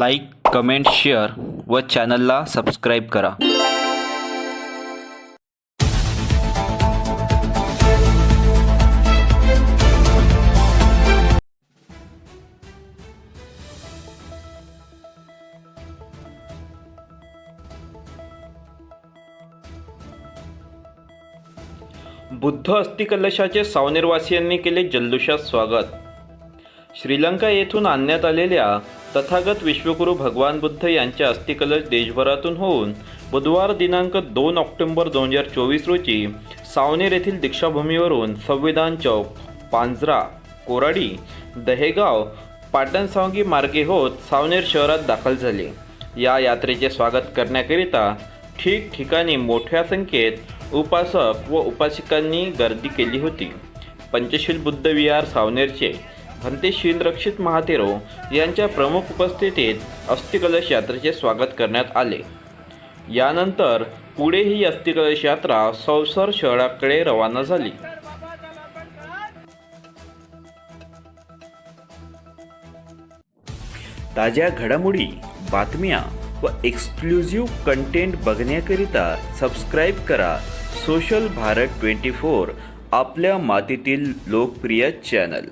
Like comment share व चॅनलला subscribe करा. बुद्ध अस्थिकलशाचे सावनेरवासियांनी केले जल्लोषात स्वागत. श्रीलंका येथून आणण्यात आलेल्या तथागत विश्वगुरू भगवान बुद्ध यांचे अस्थिकलश देशभरातून होऊन बुधवार दिनांक दोन ऑक्टोबर दोन हजार चोवीस रोजी सावनेर येथील दीक्षाभूमीवरून संविधान चौक पांजरा कोराडी दहेगाव पाटणसावंगी मार्गे होत सावनेर शहरात दाखल झाले. या यात्रेचे स्वागत करण्याकरिता ठिकठिकाणी मोठ्या संख्येत उपासक व उपासिकांनी गर्दी केली होती. पंचशील बुद्ध विहार सावनेरचे भंते रक्षित महातेरो यांच्या प्रमुख उपस्थितीत अस्थिकलश यात्रेचे स्वागत करण्यात आले. यानंतर पुढे ही अस्थिकलश यात्रा सौसर शहराकडे रवाना झाली. ताज्या घडामोडी बातम्या व एक्सक्लुझिव्ह कंटेंट बघण्याकरिता सबस्क्राईब करा सोशल भारत ट्वेंटी फोर आपल्या मातीतील लोकप्रिय चॅनल